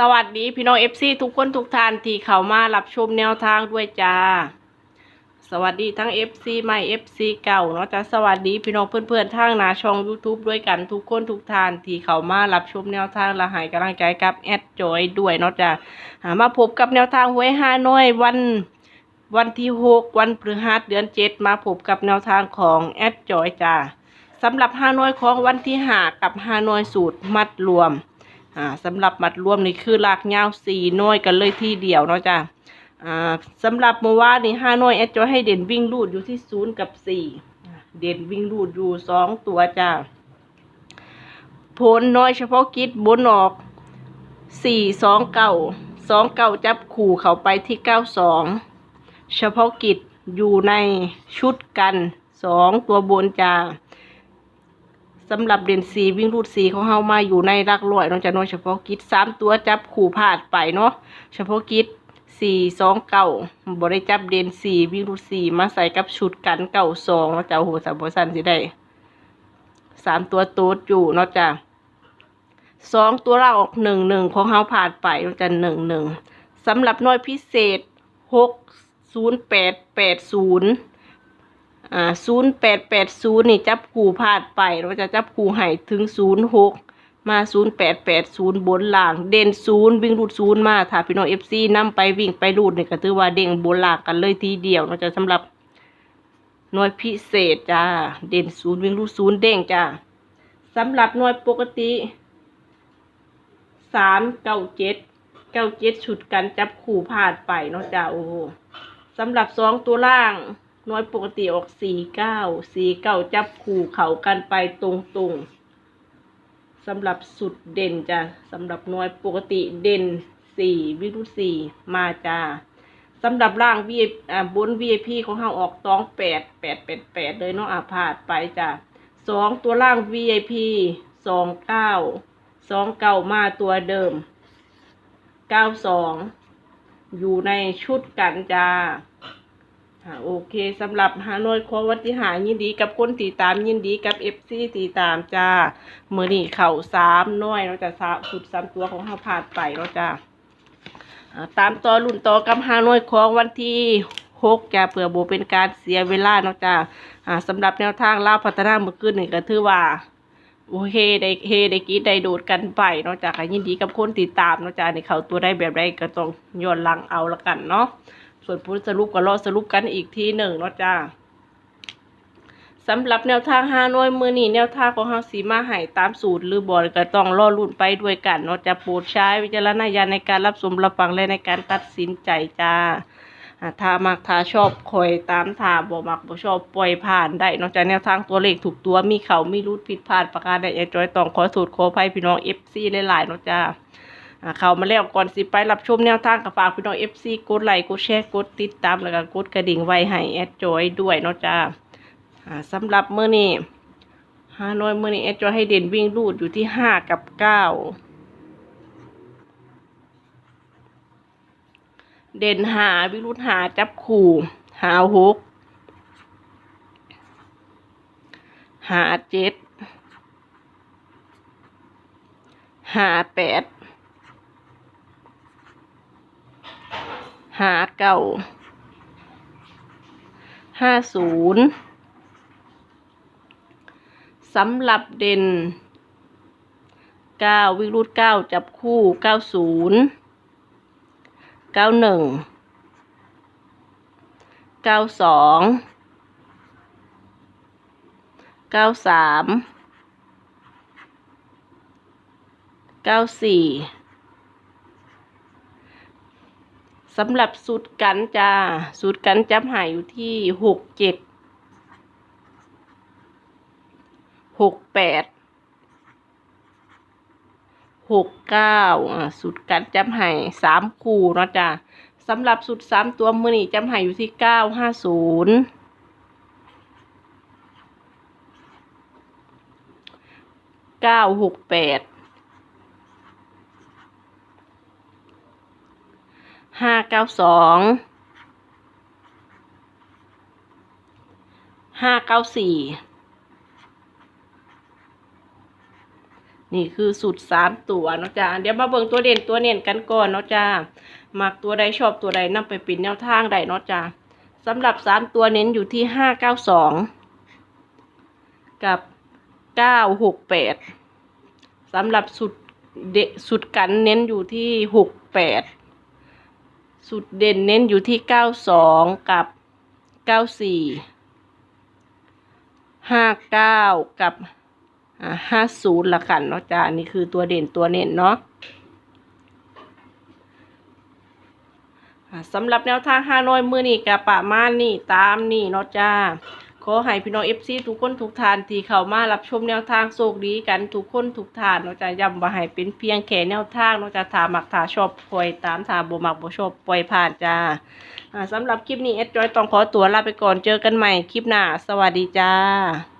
สวัสดีพี่น้องเอฟซีทุกคนทุกท่านที่เข้ามารับชมแนวทางด้วยจ้า สวัสดีทั้ง FC ใหม่ FC เก่าเนาะจ้าสวัสดีพี่น้องเพื่อนๆทางหนาช่อง YouTube ด้วยกันทุกคนทุกท่านที่เข้ามารับชมแนวทางและให้กำลังใจกับแอดจอยด้วยเนาะจ้าหามาพบกับแนวทางหวยห้าน้อยวันวันที่หกวันพฤหัสเดือนเจ็ดมาพบกับแนวทางของแอดจอยจ้าสำหรับห้าน้อยของวันที่ห้ากับห้าน้อยสูตรมัดรวม อ่าสำหรับมัดรวมนี่คือลากยาวสี่น้อยกันเลยที่เดียวเนาะจ้ะอ่าสำหรับเมื่อวานนี่ห้าน้อยแอดจอยให้เด่นวิ่งรูดอยู่ที่ศูนย์กับสี่เด่นวิ่งรูดอยู่สองตัวจ้ะผลน้อยเฉพาะกิจบนออกสี่สองเก้าสองเก้าจับขู่เขาไปที่เก้าสองเฉพาะกิจอยู่ในชุดกันสองตัวบนจ้า สำหรับเด่นสีวิ่งรูดสีของเฮามาอยู่ในรักร้อยเนอกจากน้อยเฉพาะกิจสามตัวจับขู่พลาดไปเนาะเฉพาะกิจสี่สองเก้าบได้จับเด่นสีวิ่งรูดสีมาใส่กับชุดกันเก้าสองเนาะจ้าโอ้โหสามบสันสิได้สามตัวโต๊ดอยู่นาะจ้าสองตัวล่างออกหนึ่งหนึ่งของเฮาผ่านไปเนาะจ้าหนึ่งหนึ่งสำหรับน้อยพิเศษหกศูนย์แปดแปดศูนย์ อ่าศูนย์แปดแปดศูนย์นี่จับคู่พลาดไปเราจะจับคู่ให้ถึงศูนย์หกมาศูนย์แปดแปดศูนย์บนล่าง เด่นศูนย์วิ่งรูดศูนย์มาถ้าพี่น้องเอฟซีนำไปวิ่งไปรูดเนี่ยก็ถือว่าเด้งบนล่างกันเลยทีเดียวเราจะสำหรับหน่วยพิเศษจ้าเด่นศูนย์วิ่งรูดศูนย์เด้งจ้าสำหรับหน่วยปกติสามเก้าเจ็ดเก้าเจ็ดชุดกันจับคู่พลาดไปเนาะจ้าโอ้สำหรับสองตัวล่าง น้อยปกติออกสี่เก้าสี่เก้าจับคู่เขากันไปตรงตรงๆสำหรับสุดเด่นจ้ะสำหรับน้อยปกติเด่นสี่วิรุสี่มาจ้าสำหรับร่างวีอ่าบน VIP ของเราออกตองแปดแปดแปดแปดเลยเนาะอาพาดไปจ้ะสองตัวล่าง VIP สองเก้าสองเก้ามาตัวเดิมเก้าสองอยู่ในชุดกันจ้า อ่าโอเคสำหรับฮานอยคอวัติหารยินดีกับคนตีตามยินดีกับเอฟซีตีตามจ้ามือนี่เข่าสามน้อยเราจะสามสุดสามตัวของเราผ่านไปเราจะตามต่อรุ่นต่อกับฮานอยของวันที่หกจะเผื่อโบเป็นการเสียเวลาเนาะจ้าอ่าสำหรับแนวทางล่าวพัฒนาเมื่อคืนนี่ก็ถือว่าโอเคได้เฮได้กีดได้โดดกันไปเนาะจ้ายินดีกับคนติดตามเนาะจ้าในเขาตัวได้แบบใดก็ต้องย้อนหลังเอาละกันเนาะ ส่วนผลสรุปก็รอสรุปกันอีกทีหนึ่งเนาะจ้าสำหรับแนวทางห้าน้อยมือนี่แนวทางของเฮาสีมาให้ตามสูตรหรือบอลก็ต้องรอรุ่นไปด้วยกันเนาะจะโปรดใช้วิจารณญาณในการรับชมรับฟังและในการตัดสินใจจ้าอ่าถ้ามักถ้าชอบคอยตามถ้าบ่มักบ่ชอบปล่อยผ่านได้นอกจากแนวทางตัวเลขถูกตัวมีเขามีรุดผิดพลาดประการใดอย่าจอยต้องขอสูตรขอภัยพี่น้อง FC หลายๆเนาะจ้าอ่า เขามาแล้วก่อนสิไปรับชมแนวทางกับฝากพี่น้อง FC กดไลค์กดแชร์กดติดตามแล้วก็กดกระดิ่งไว้ให้แอดจอยด้วยเนาะจ้าอ่าสำหรับเมื้อนี้ฮานอยเมื้อนี้แอดจอยให้เด่นวิ่งรูดอยู่ที่ห้ากับเก้าเด่นหาวิรูดหาจับขู่หาหกหาเจ็ดหาแปด หาเก่าห้าศูนย์สำหรับเด่นเก้าวิรุธเก้าจับคู่เก้าศูนย์เก้าหนึ่งเก้าสองเก้าสามเก้าสี่ สำหรับสูตรกันจ้าสูตรกันจับหายอยู่ที่หกเจ็ดหกแปดหกเก้าอ่าสูตรกันจับหายสามคู่เนาะจ้าสำหรับสูตรสามตัวมือนี่จับหายอยู่ที่เก้าห้าศูนย์เก้าหกแปด ห้า เก้าสองห้าเก้าสี่นี่คือสูตรสามตัวเนาะจ้าเดี๋ยวมาเบิ่งตัวเด่นตัวเน่นกันก่อนเนาะจ้ามักตัวใดชอบตัวใดนำไปเป็นแนวทางใดเนาะจ้าสำหรับสามตัวเน้นอยู่ที่ห้าเก้าสองกับเก้าหกแปดสำหรับสุดเดสุดกันเน้นอยู่ที่หกแปด สุดเด่นเน้นอยู่ที่เก้าสองกับเก้าสี่ห้าเก้ากับห้าศูนย์ละกันเนาะจ้านี่คือตัวเด่นตัวเน้นเนาะสำหรับแนวทางฮานอยมือนี่กับป่ามานี่ตามนี่เนาะจ้า ขอให้พี่น้องเอฟซีทุกคนทุกทานที่เข้ามารับชมแนวทางโชคดีกันทุกคนทุกทานเนาะจะย้ำว่าให้เป็นเพียงแค่แนวทางเนาะจะถามักถาชอบปล่อยตามถาบ่มักบ่ชอบปล่อยผ่านจ้าอ่าสำหรับคลิปนี้เอสจอยต้องขอตัวลาไปก่อนเจอกันใหม่คลิปหน้า สวัสดีจ้า